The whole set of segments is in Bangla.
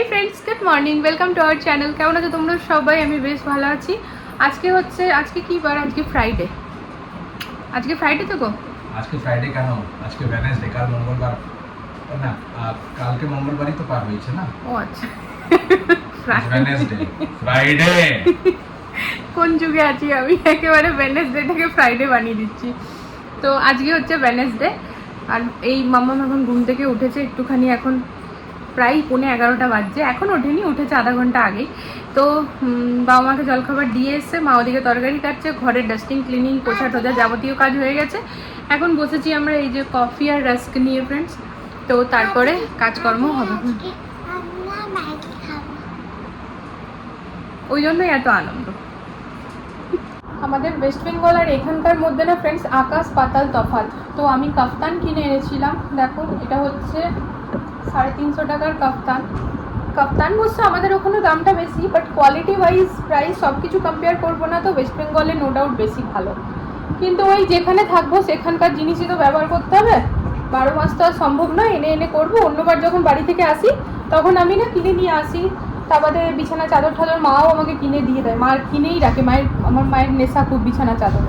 Hey friends good morning welcome to our channel কেমন আছো তোমরা সবাই? আমি বেশ ভালো আছি। আজকে হচ্ছে আজকে কি বার? আজকে ফ্রাইডে আজকে ফ্রাইডে তো গো? আজকে ফ্রাইডে কেন? আজকে ওয়েনেসডে কাল মঙ্গলবার। না? কালকে মঙ্গলবারই তো পার হয়েছে না? ও আচ্ছা। ওয়েনেসডে ফ্রাইডে কোন যুগে আছি আমি? একেবারে ওয়েনেসডেটাকে ফ্রাইডে বানিয়ে দিচ্ছি। তো আজকে হচ্ছে ওয়েনেসডে আর এই মামা এখন ঘুম থেকে উঠেছে একটুখানি এখন প্রায় পৌনে এগারোটা বাজছে। এখন ওঠেনি, উঠেছে আধা ঘণ্টা আগেই। তো বাবা মাকে জলখাবার দিয়ে এসছে, মা ওদিকে তরকারি কাটছে, ঘরের ডাস্টিং ক্লিনিং পোছা টোজা যাবতীয় কাজ হয়ে গেছে। এখন বসেছি আমরা এই যে কফি আর রাস্ক নিয়ে ফ্রেন্ডস তো তারপরে কাজকর্ম হবে। ওই জন্যই এত আনন্দ। আমাদের ওয়েস্ট বেঙ্গল আর এখানকার মধ্যে না ফ্রেন্ডস আকাশ পাতাল তফাত তো আমি কাফতান কিনে এনেছিলাম। দেখো, এটা হচ্ছে সাড়ে তিনশো টাকার কাফতান। কাফতান বলছে আমাদের ওখানে দামটা বেশি বাট কোয়ালিটি ওয়াইজ প্রাইস সব কিছু কম্পেয়ার করব না তো ওয়েস্ট বেঙ্গলে নো ডাউট বেশি ভালো। কিন্তু ওই যেখানে থাকব সেখানকার জিনিসই তো ব্যবহার করতে হবে। বারো মাস তো আর সম্ভব নয়, এনে এনে করব। অন্যবার যখন বাড়ি থেকে আসি, তখন আমি না কিনে নিয়ে আসি। তার বাদে বিছানা চাদর টাদর মাও আমাকে কিনে দিয়ে দেয়। মা কিনেই রাখে। মায়ের, আমার মায়ের নেশা খুব বিছানা চাদর।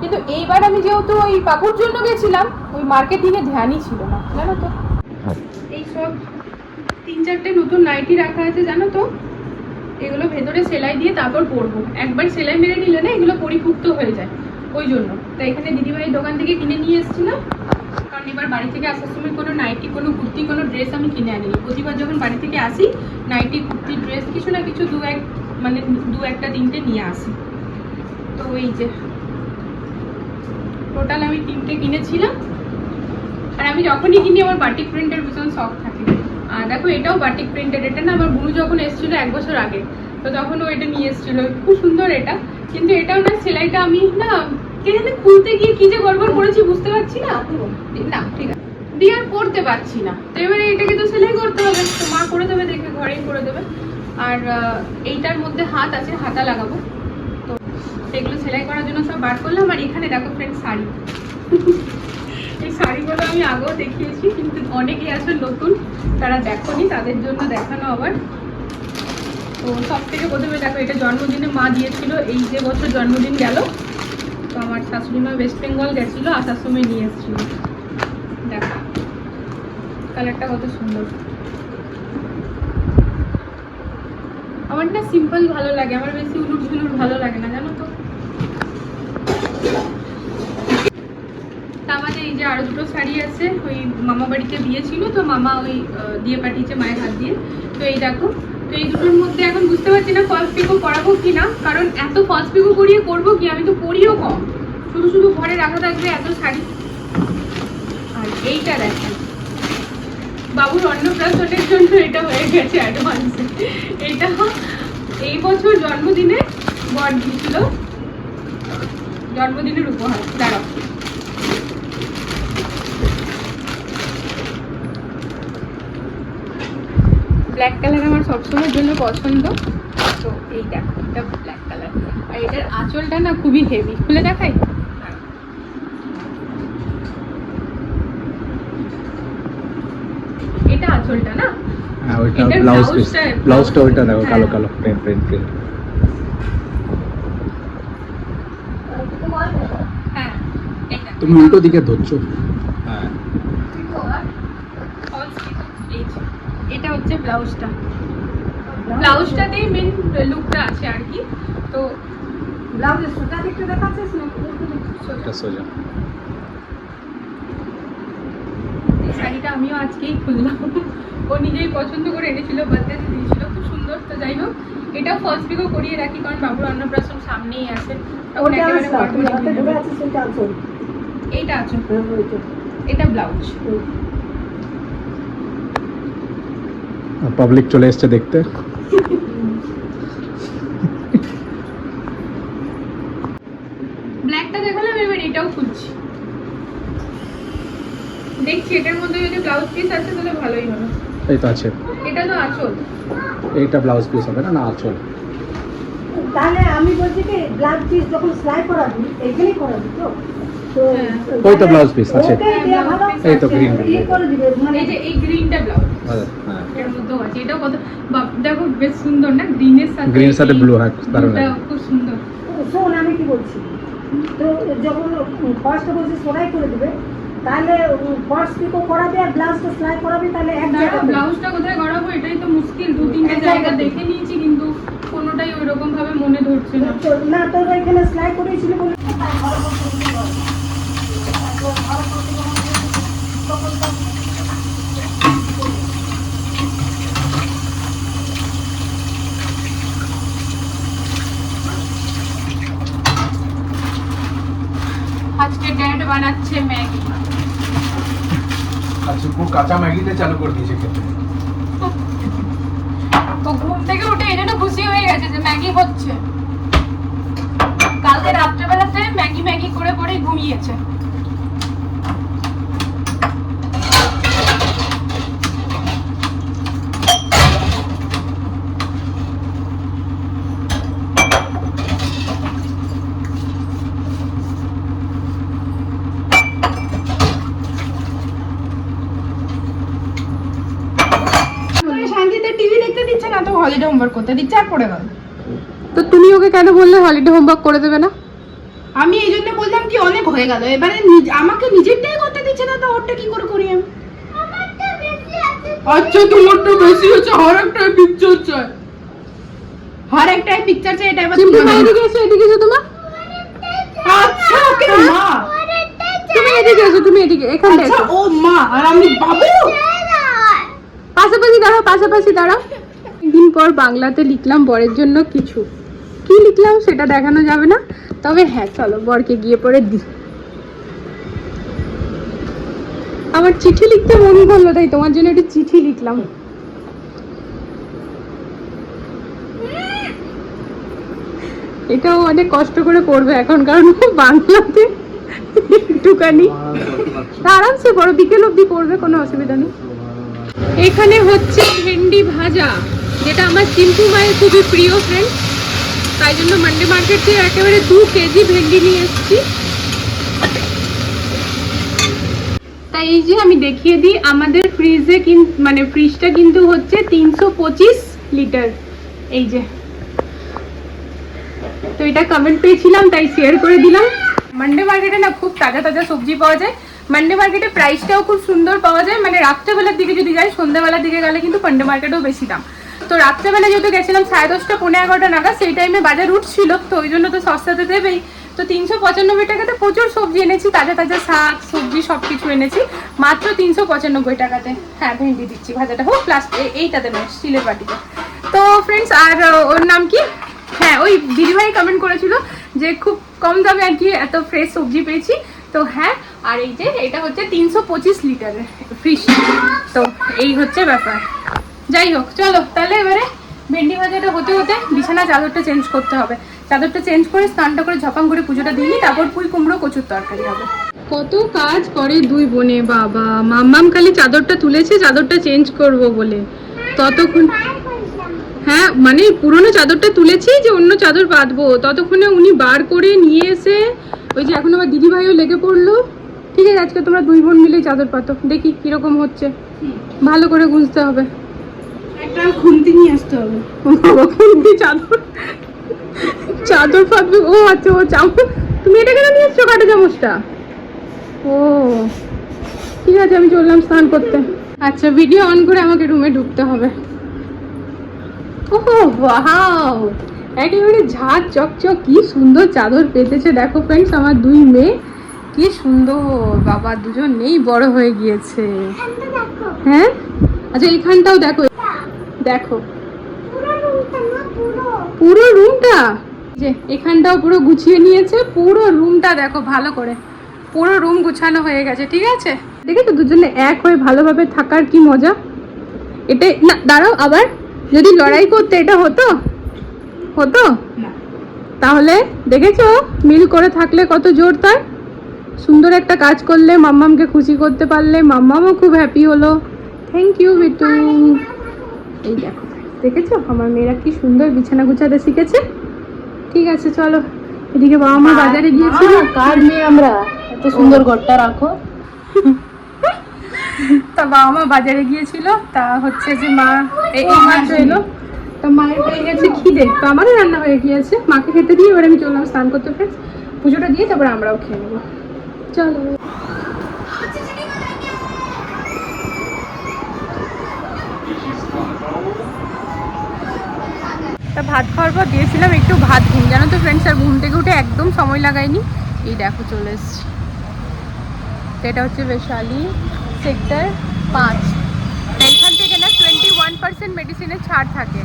কিন্তু এইবার আমি যেহেতু ওই বাবুর জন্য গেছিলাম, ওই মার্কেটিংয়ে ধ্যানই ছিল না। জানো তো? এইসব তিন চারটে নতুন নাইটি রাখা আছে, জানো তো? এগুলো ভেতরে সেলাই দিয়ে তারপর পরবো। একবার সেলাই মেরে নিলে না এগুলো পরিপুক্ত হয়ে যায়, ওই জন্য। তাই এখানে দিদিভাইয়ের দোকান থেকে কিনে নিয়ে এসেছিলাম। কারণ এবার বাড়ি থেকে আসার সময় কোনো নাইটি, কোনো কুর্তি, কোনো ড্রেস আমি কিনে আনিনি। প্রতিবার যখন বাড়ি থেকে আসি, নাইটি, কুর্তি, ড্রেস কিছু না কিছু দু এক মানে দু একটা, তিনটে নিয়ে আসি। তো ওই যে টোটাল আমি তিনটে কিনেছিলাম। আর আমি যখনই কিনি, আমার বাটি প্রিন্টের ভীষণ শখ আর দেখো এটাও বাটিক প্রিন্টের এটা না আমার বুনু যখন এসেছিল এক বছর আগে, তো তখন ও এটা নিয়ে এসেছিল। খুব সুন্দর এটা। কিন্তু এটাও না সেলাইটা আমি না কে জানে খুলতে গিয়ে কি যে গড়বড় করেছি বুঝতে পারছি না। না, ঠিক আছে। দিয়ে আর করতে পারছি না। তো এবারে এটাকে তো সেলাই করতে হবে। তো মা করে দেবে দেখে ঘরেই করে দেবে। আর এইটার মধ্যে হাত আছে, হাতা লাগাবো। তো সেগুলো সেলাই করার জন্য সব বার করলাম। আর এখানে দেখো ফ্রেন্ড শাড়ি। এই শাড়িগুলো আমি আগেও দেখিয়েছি, কিন্তু অনেকেই আছে নতুন, তারা দেখোনি, তাদের জন্য দেখানো আবার। তো সব থেকে প্রথমে দেখো, এটা জন্মদিনে মা দিয়েছিল, এই যে বছর জন্মদিন গেল, তো আমার শাশুড়ি মা ওয়েস্ট বেঙ্গল গেছিল, আসার সময় নিয়ে এসেছিল। দেখো, কালারটা কত সুন্দর। আমার না সিম্পল ভালো লাগে, আমার বেশি উলুট ঝুলুট ভালো লাগে না, জানো তো? আমাদের এই যে আরও দুটো শাড়ি আছে, ওই মামা বাড়িতে বিয়ে ছিল, তো মামা ওই দিয়ে পাঠিয়েছে মায়ের হাত দিয়ে। তো এই দেখো, তো এই দুটোর মধ্যে এখন বুঝতে পারছি না ফলস পিকো করাবো কি না কারণ এত ফলস পিকো করিয়ে করব কি? আমি তো পরিও কম। শুধু শুধু ঘরে রাখা থাকবে এত শাড়ি। আর এইটা দেখেন বাবুর অন্নপ্রাশনের জন্য এটা হয়ে গেছে অ্যাডভান্স এটা এই বছর জন্মদিনে বর দিয়েছিল। জন্মদিনের উপহার, দাঁড়াও। ব্ল্যাক কালার আমার সবসময়ের জন্য পছন্দ। তো এই দেখো এটা ব্ল্যাক কালার আর এটার আঁচলটা না খুবই হেভি খুলে দেখাই? এটা আঁচলটা না? ওইটা ব্লাউজ ব্লাউজটা- ব্লাউজটা ওইটা দেখো। কালো কালো প্রিন্ট প্রিন্ট প্রিন্ট এটা। তুমি উল্টো দিকে ধরছো হ্যাঁ False এই যে, এটা হচ্ছে ব্লাউজটা। ব্লাউজটাতেই মেন লুকটা আছে আর কি। তো ব্লাউজের সোজা দিকটা দেখাচ্ছিস না? এটা সোজা। শাড়িটা আমিও আজকেই খুললাম। ও নিজেই পছন্দ করে এনেছিল বার্থডেতে দিয়েছিল খুব সুন্দর। তো যাই হোক এটাও ফলস পিকও করিয়ে রাখি কারণ বাবুর অন্নপ্রাশন সামনেই আছে। এইটা আছে। হ্যাঁ এটা ব্লাউজ। পাবলিক চলে এসছে দেখতে। ব্ল্যাকটা দেখালাম এবার এটাও খুলছি। দেখছি এটার মধ্যে যদি ব্লাউজ পিস আছে তাহলে ভালোই হবে। এই তো আছে। এটা তো আচল। এইটা ব্লাউজ পিস হবে না? না আচল। তাহলে আমি বলছি কি ব্লাউজ পিস যখন সেলাই করাবি এইখানেই করাবি তো। ওই তো ব্লাউজ পিস আছে এই তো দিবে মানে এই যে এই গ্রিনটা ব্লাউজ হ্যাঁ। এর মধ্যেও আছে এটাও কত বাপ, দেখো বেশ সুন্দর না? গ্রিনের সাথে এর সাথে হ্যাঁ, দারুণ খুব সুন্দর। শোন আমি কি বলছি? তো যখন ফার্স্টে বলছি করে দিবে তাহলে ফার্স্ট পিকও করাবে আর ব্লাউজটা সেলাই করাবে তাহলে এক জায়গায় ব্লাউজটা কোথায় করাবো এটাই তো মুশকিল দু তিনটে জায়গা দেখে নিয়েছি কিন্তু কোনোটাই ওইরকম ভাবে মনে ধরছে না। না তোর এখানে সেলাই করেছিল বলে আজকে ড্যাড বানাচ্ছে ম্যাগি। পুরো কাঁচা ম্যাগিতে চালু করে দিয়েছে খেতে। তো ঘুম থেকে উঠে এই জন্য খুশি হয়ে গেছে যে ম্যাগি হচ্ছে। কালকে রাত্রেবেলাতে ম্যাগি ম্যাগি করে পরে ঘুমিয়েছে শান্তিতে টিভি দেখতে দিচ্ছে না তো হলিডে হোমওয়ার্ক করতে দিচ্ছে আর পড়ে গেল। তো তুমি ওকে কেন বললে হলিডে হোমওয়ার্ক করে দেবে না? আমি এই জন্য বললাম কি অনেক হয়ে গেল। এবারে আমাকে নিজেরটাই করতে দিচ্ছে না তো ওরটা কি করে করি আমি? আমারটা বেশি আছে। আচ্ছা তোমারটা বেশি হচ্ছে আর একটা পিকচার চাই। আর একটা পিকচার চাই এটা এবার তুমি এদিকে এসো এদিকে এসো তোমার। আচ্ছা ওকে মা। তুমি এদিকে এসো তুমি এদিকে এখানটা আচ্ছা ও মা আর আমি বাবু। পাশাপাশি দাঁড়াও পাশাপাশি দাঁড়াও। দিন পর বাংলাতে লিখলাম বরের জন্য কিছু। কি লিখলাম সেটা দেখানো যাবে না? তবে হ্যাঁ চলো বরকে গিয়ে পরে দি আমার চিঠি লিখতে মন করল তাই তোমার জন্য একটু চিঠি লিখলাম। এটাও অনেক কষ্ট করে পড়বে এখন, কারণ বাংলাতে একটুখানি আরামসে পড়ো, বিকেল অব্দি পড়বে, কোনো অসুবিধা নেই। এখানে হচ্ছে ভেন্ডি ভাজা। যেটা আমার চিম্পু মায়ের খুবই প্রিয় ফ্রেন্ড তাই জন্য মান্ডে মার্কেট থেকে একেবারে দু কেজি ভেন্ডি নিয়ে এসেছি। তাই এই যে আমি দেখিয়ে দিই, আমাদের ফ্রিজে মানে ফ্রিজটা কিন্তু হচ্ছে তিনশো পঁচিশ লিটার এই যে। তো এটা কমেন্ট পেয়েছিলাম, তাই শেয়ার করে দিলাম। মান্ডে মার্কেটে না খুব তাজা তাজা সবজি পাওয়া যায়। মান্ডে মার্কেটে প্রাইসটাও খুব সুন্দর পাওয়া যায়। মানে রাত্রেবেলার দিকে যদি যাই, সন্ধ্যাবেলার দিকে গেলে কিন্তু মান্ডে মার্কেটেও বেশি দাম। তো রাত্রেবেলা যেহেতু গেছিলাম সাড়ে দশটা পনেরো এগারোটা নাগাদ, সেই টাইমে বাজার উঠছিল তো ওই জন্য তো সস্তাতে দেবেই। তো তিনশো পঁচানব্বই টাকাতে প্রচুর সবজি এনেছি, তাজা তাজা শাক, সবজি সব কিছু এনেছি, মাত্র তিনশো পঁচানব্বই টাকাতে। হ্যাঁ ভেন্ডি দিচ্ছি, ভাজাটা হোক প্লাস এইটাতে নয় স্টিলের বাটিতে। তো ফ্রেন্ডস আর ওর নাম কি? হ্যাঁ ওই দিদিভাই কমেন্ট করেছিল যে খুব কম দামে আর কি এত ফ্রেশ সবজি পেয়েছি। তো হ্যাঁ আর এই যে, এটা হচ্ছে তিনশো পঁচিশ লিটারের ফিশ তো এই হচ্ছে ব্যাপার। যাই হোক চলো, তাহলে এবারে ভেন্ডি ভাজাটা হতে হতে বিছানা চাদরটা চেঞ্জ করতে হবে। চাদরটা চেঞ্জ করে স্নানটা করে ঝপাং করে পুজোটা দিয়ে তারপর পুঁই কুমড়ো, কচুর তরকারি হবে। কত কাজ করে দুই বোনে, বাবা। মাম্মাম খালি চাদরটা তুলেছে, চাদরটা চেঞ্জ করব বলে। ততক্ষণ হ্যাঁ মানে পুরনো চাদরটা তুলেছি যে অন্য চাদর বাঁধবো। ততক্ষণে উনি বার করে নিয়ে এসে ওই যে এখন আবার দিদি ভাইও লেগে পড়ল। ঠিক আছে, আজকে তোমরা দুই বোন মিলেই চাদর পাতো। দেখি কীরকম হচ্ছে। ভালো করে গুঁজতে হবে। একটা খুন্তি নিয়ে আসতে হবে। খুন্তি চাদর। চাদর পাতবে ও আচ্ছা ও চামচ তুমি এটা কেন নিয়ে এসছো কাটা চামচটা। ও ঠিক আছে আমি চললাম স্নান করতে। আচ্ছা ভিডিও অন করে আমাকে রুমে ঢুকতে হবে। ওহো ওয়াও একেবারে ঝাঁক চকচক কি সুন্দর চাদর পেতেছে। দেখো ফ্রেন্ডস আমার দুই মেয়ে। কি সুন্দর বাবা দুজন নেই বড় হয়ে গিয়েছে। হ্যাঁ? আচ্ছা এইখানটাও দেখো। দেখো। পুরো রুমটা যে এখানটাও পুরো গুছিয়ে নিয়েছে পুরো রুমটা দেখো ভালো করে। পুরো রুম গুছানো হয়ে গেছে ঠিক আছে? দেখেছ দুজনে এক হয়ে ভালোভাবে থাকার কি মজা? এটা না দাঁড়াও আবার যদি লড়াই করতে এটা হতো? হতো? তাহলে দেখেছ মিল করে থাকলে কত জোর তার সুন্দর একটা কাজ করলে মাম্মামকে খুশি করতে পারলে মাম্মামও খুব হ্যাপি হলো। থ্যাংক ইউ বিটু এই দেখো দেখেছ? আমার মেয়েরা কি সুন্দর বিছানা গুছাতে শিখেছে? ঠিক আছে চলো। এদিকে বাবা মা বাজারে গিয়েছিল। কার মেয়ে আমরা? এত সুন্দর ঘরটা রাখো। তা বাবা মা বাজারে গিয়েছিল। তা হচ্ছে যে মা এই মাত্র এলো। তো মায়ের হয়ে গেছে খিদে। তো আমারও রান্না হয়ে গিয়েছে। মাকে খেতে দিয়ে এবার আমি চললাম স্নান করতে ফ্রেন্ডস পুজোটা দিয়ে তারপর আমরাও খেয়ে নেব। চলো। ভাত খাওয়ার পর দিয়েছিলাম একটু ভাত ঘুম। জানো তো ফ্রেন্ডস আর ঘুম থেকে উঠে একদম সময় লাগায়নি এই দেখো চলে এসছি। এটা হচ্ছে বৈশালী সেক্টর পাঁচ। তা এখান থেকে না টোয়েন্টি ওয়ান পার্সেন্ট মেডিসিনের ছাড় থাকে।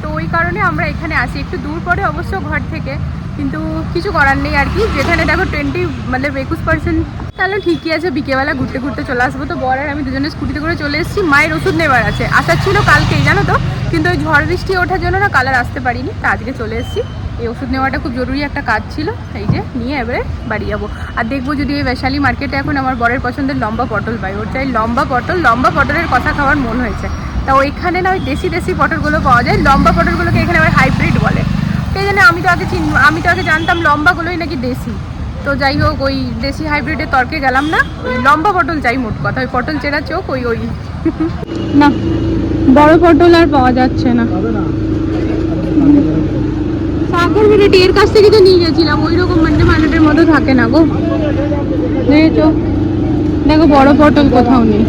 তো ওই কারণে আমরা এখানে আসি। একটু দূর পড়ে অবশ্য ঘর থেকে। কিন্তু কিছু করার নেই আর কি। যেখানে দেখো টোয়েন্টি মানে একুশ পার্সেন্ট তাহলে ঠিকই আছে। বিকেলবেলা ঘুরতে ঘুরতে চলে আসব। তো বর আর আমি দুজনে স্কুটিতে করে চলে এসেছি। মায়ের ওষুধ নেবার আছে। আসার ছিল কালকেই, জানো তো? কিন্তু ওই ঝড় বৃষ্টি ওঠার জন্য না কালার আসতে পারিনি, তা আজকে চলে এসেছি। এই ওষুধ নেওয়াটা খুব জরুরি একটা কাজ ছিল, এই যে নিয়ে এবারে বাড়ি যাব। আর দেখব যদি এই বৈশালী মার্কেটে এখন আমার বরের পছন্দের লম্বা পটল পাই, ওর চাই লম্বা পটল, লম্বা পটলের কথা খাওয়ার মন হয়েছে। তা ওইখানে না ওই দেশি দেশি পটলগুলো পাওয়া যায়, লম্বা পটলগুলোকে এখানে আবার হাইব্রিড বলে। সেই জন্য আমি তো আগে চিন আমি তো আগে জানতাম লম্বাগুলোই নাকি দেশি। তো যাই হোক, ওই দেশি হাইব্রিডের তর্কে গেলাম না, ওই লম্বা পটল চাই মোট কথা, ওই পটল চেরা চোখ, ওই ওই না বড় পটল আর পাওয়া যাচ্ছে না। সাগর মিনিট এর কাছ থেকে তো নিয়ে গেছিলাম ওই রকম মান্ডে মান্ডের মতো থাকে না গো। দেখেছ? দেখো বড় পটল কোথাও নেই।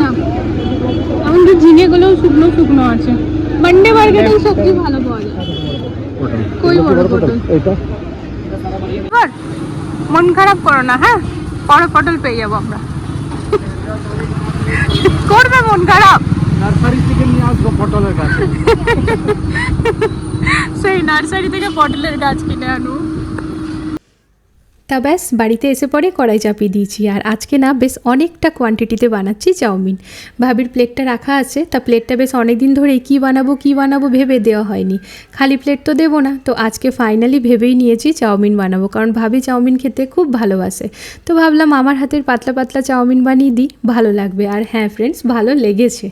না। এমনকি ঝিঙেগুলোও শুকনো শুকনো আছে। মান্ডে মার্কেটে সবজি ভালো পাওয়া যায়। কই বড় পটল? মন খারাপ করো না হ্যাঁ? বড় পটল পেয়ে যাব আমরা। করবে মন খারাপ। নার্সারি থেকে নিয়ে আসব পটলের গাছ। সেই নার্সারি থেকে পটলের গাছ কিনে আনু। তা ব্যাস, বাড়িতে এসে পরে কড়াই চাপিয়ে দিয়েছি। আর আজকে না বেশ অনেকটা কোয়ান্টিটিতে বানাচ্ছি চাউমিন। ভাবির প্লেটটা রাখা আছে, তা প্লেটটা বেশ অনেক দিন ধরেই কী বানাবো কী বানাবো ভেবে দেওয়া হয়নি। খালি প্লেট তো দেবো না, তো আজকে ফাইনালি ভেবেই নিয়েছি চাউমিন বানাবো, কারণ ভাবি চাউমিন খেতে খুব ভালোবাসে। তো ভাবলাম আমার হাতের পাতলা পাতলা চাউমিন বানিয়ে দিই, ভালো লাগবে। আর হ্যাঁ ফ্রেন্ডস ভালো লেগেছে।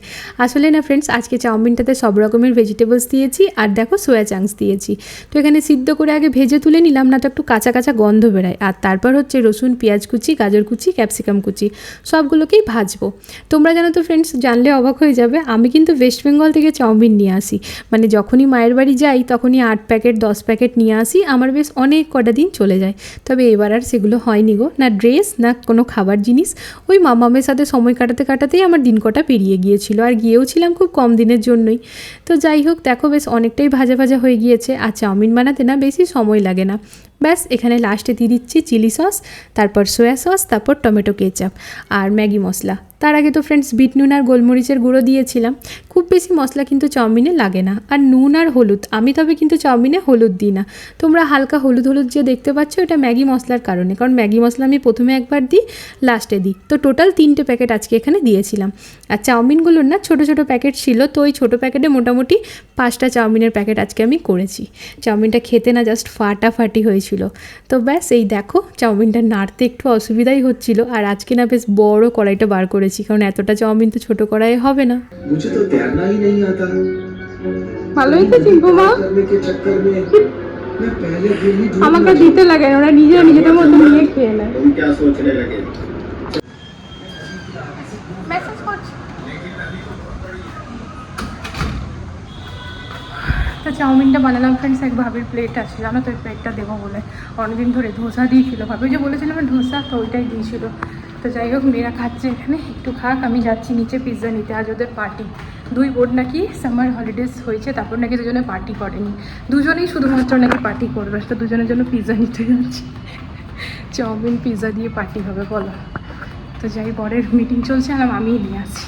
আসলে না ফ্রেন্ডস আজকে চাউমিনটাতে সব রকমের ভেজিটেবলস দিয়েছি, আর দেখো সোয়া চাংস দিয়েছি। তো এখানে সিদ্ধ করে আগে ভেজে তুলে নিলাম, না তো একটু কাঁচা কাঁচা গন্ধ বেড়ায় আর তারপর হচ্ছে রসুন, পেঁয়াজ কুচি, গাজর কুচি, ক্যাপসিকাম কুচি, সবগুলোকেই ভাজবো। তোমরা জানো তো ফ্রেন্ডস জানলে অবাক হয়ে যাবে, আমি কিন্তু ওয়েস্ট বেঙ্গল থেকে চাউমিন নিয়ে আসি। মানে যখনই মায়ের বাড়ি যাই, তখনই আট প্যাকেট দশ প্যাকেট নিয়ে আসি, আমার বেশ অনেক কটা দিন চলে যায়। তবে এবার আর সেগুলো হয়নি গো, না ড্রেস না কোনো খাবার জিনিস। ওই মামামের সাথে সময় কাটাতে কাটাতেই আমার দিন কটা পেরিয়ে গিয়েছিল, আর গিয়েও ছিলাম খুব কম দিনের জন্যই। তো যাই হোক, দেখো বেশ অনেকটাই ভাজা ভাজা হয়ে গিয়েছে, আর চাউমিন বানাতে না বেশি সময় লাগে না। ব্যাস, এখানে লাস্টে দিয়ে দিচ্ছি চিলি সস তারপর সোয়া সস তারপর টমেটো কেচাপ আর ম্যাগি মশলা। তার আগে তো ফ্রেন্ডস বিট নুন আর গোলমরিচের গুঁড়ো দিয়েছিলাম। খুব বেশি মশলা কিন্তু চাউমিনে লাগে না। আর নুন আর হলুদ, আমি তবে কিন্তু চাউমিনে হলুদ দিই না। তোমরা হালকা হলুদ হলুদ যে দেখতে পাচ্ছ, এটা ম্যাগি মশলার কারণে। কারণ ম্যাগি মশলা আমি প্রথমে একবার দিই লাস্টে দিই। তো টোটাল তিনটে প্যাকেট আজকে এখানে দিয়েছিলাম। আর চাউমিনগুলোর না ছোটো ছোটো প্যাকেট ছিল, তো ওই ছোটো প্যাকেটে মোটামুটি পাঁচটা চাউমিনের প্যাকেট আজকে আমি করেছি। চাউমিনটা খেতে না জাস্ট ফাটাফাটি হয়েছিল। তো ব্যাস, এই দেখো, চাউমিনটা নাড়তে একটু অসুবিধাই হচ্ছিল। আর আজকে না বেশ বড় কড়াইটা বার করেছি কারণ এতটা চাউমিন তো ছোট করাই হবে না। ভালোই তো মা। আমাকে দিতে লাগে ওরা নিজেরা নিজেদের মতো নিয়ে খেয়ে নেয়। চাউমিনটা বানালাম ফ্রেন্ডস এক ভাবির প্লেট আছে জানো তো ওই প্লেটটা দেবো বলে। অনেকদিন ধরে ধোসা দিয়েছিল ভাবি। যে বলেছিলাম ধোসা তো ওইটাই দিয়েছিল। তো যাই হোক, মেয়েরা খাচ্ছে এখানে। একটু খাক, আমি যাচ্ছি নিচে পিৎজা নিতে। আজ ওদের পার্টি দুই বোর্ড নাকি সামার হলিডেজ হয়েছে, তারপর নাকি দুজনে পার্টি করেনি। দুজনেই শুধুমাত্র নাকি পার্টি করবে, তো দুজনের জন্য পিৎজা নিতে যাচ্ছি। চাউমিন পিৎজা দিয়ে পার্টি হবে, বলো। তো যাই বরের মিটিং চলছে আর আমিই নিয়ে আসি।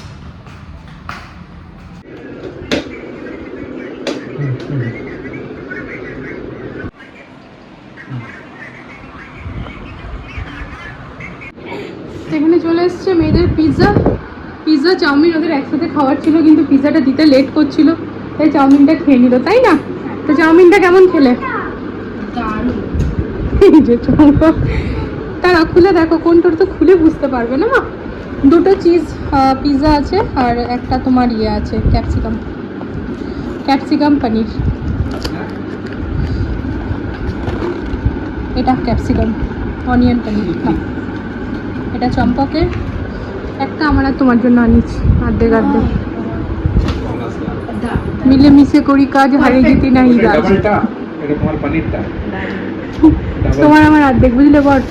তো এখানে এসছে মেয়েদের পিৎজা পিৎজা চাউমিন ওদের একসাথে খাওয়ার ছিল, কিন্তু পিৎজাটা দিতে লেট করছিল। তাই চাউমিনটা খেয়ে নিল, তাই না? তো চাউমিনটা কেমন খেলে? তারা খুলে দেখো কোনটার তো খুলে বুঝতে পারবে না, মা? দুটো চিজ পিৎজা আছে, আর একটা তোমার ইয়ে আছে ক্যাপসিকাম ক্যাপসিকাম পনির এটা ক্যাপসিকাম অনিয়ন পনির এটা চম্পকের একটা আমার আর তোমার জন্য আনিছি অর্ধেক অর্ধেক মিলে মিশে করি কাজ হারিয়ে যেতে নাই গাছ। ডাবলটা তোমার পনিরটা। তোমার আমার অর্ধেক বুঝলে বট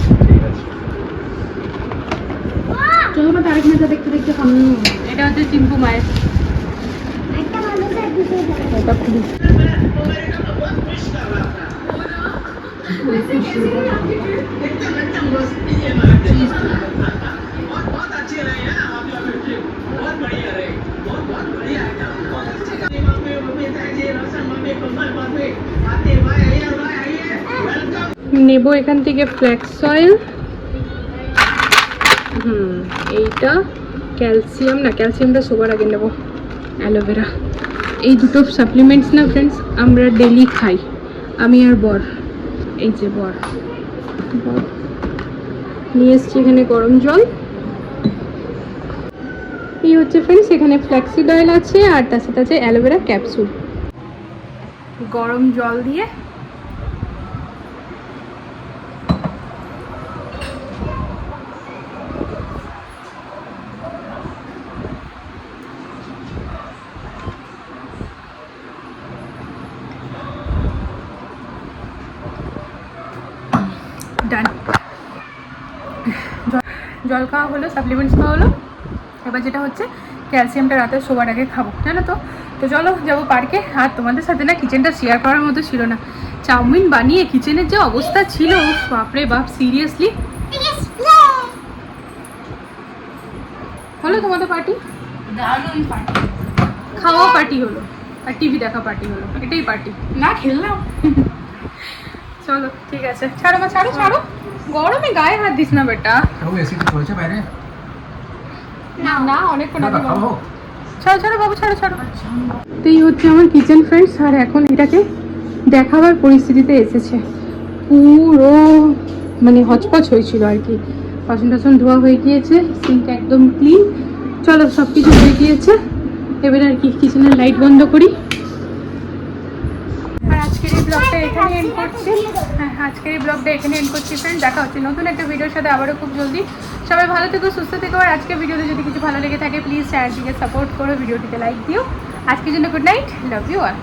চলো না তারক মেহতা দেখতে দেখতে খাম এটা হচ্ছে চিম্পু মায়ের। একটা মানুষের দুটো দাও। নেব এখান থেকে ফ্ল্যাক্স অয়েল হুম, এইটা ক্যালসিয়াম না ক্যালসিয়ামটা সবার আগে নেব অ্যালোভেরা এই দুটো সাপ্লিমেন্টস না ফ্রেন্ডস আমরা ডেলি খাই। আমি আর বর, এই যে বর। নিয়ে এসছি এখানে গরম জল। এই হচ্ছে ফ্রেন্ডস এখানে ফ্ল্যাক্সিড অয়েল আছে আর তার সাথে আছে অ্যালোভেরা ক্যাপসুল গরম জল দিয়ে জল খাওয়া হলো সাপ্লিমেন্টস খাওয়া হলো। এবার যেটা হচ্ছে ক্যালসিয়ামটা রাতে শোবার আগে খাব জানো তো? তো চলো যাব পার্কে আর তোমাদের সাথে না কিচেনটা শেয়ার করার মতো ছিল না। চাউমিন বানিয়ে কিচেনের যে অবস্থা ছিল বাপরে বাপ সিরিয়াসলি হলো তোমাদের পার্টি দারুণ পার্টি খাওয়া পার্টি হলো আর টিভি দেখা পার্টি হলো এটাই পার্টি না খেললাম। চলো ঠিক আছে। ছাড়ো মা ছাড়ো ছাড়ো। গরমে গায়ে হাত দিস না বেটা। ও এসি তো চলছে বাইরে। না না অনেকক্ষণ না আগে গরম। খাব। ছাড়ো ছাড়ো বাবু ছাড়ো ছাড়ো। তো এই হচ্ছে আমার কিচেন ফ্রেন্ডস আর এখন এটাকে দেখাবার পরিস্থিতিতে এসেছে। পুরো মানে হচপচ হয়েছিল আর কি। বাসন টাসন ধোয়া হয়ে গিয়েছে সিঙ্ক একদম ক্লিন চলো সব কিছু হয়ে গিয়েছে। এবার আর কি কিচেনের লাইট বন্ধ করি। আর ব্লগটা এখানে এন্ড করছি। হ্যাঁ আজকের এই ব্লগটা এখানে এন্ড করছি ফ্রেন্ড দেখা হচ্ছে নতুন একটা ভিডিওর সাথে আবারও খুব জলদি। সবাই ভালো থেকো, সুস্থ থেকো। আর আজকের ভিডিওতে যদি কিছু ভালো লেগে থাকে প্লিজ চ্যানেলটিকে সাপোর্ট করো ভিডিওটিতে লাইক দিও। আজকের জন্য good night love you R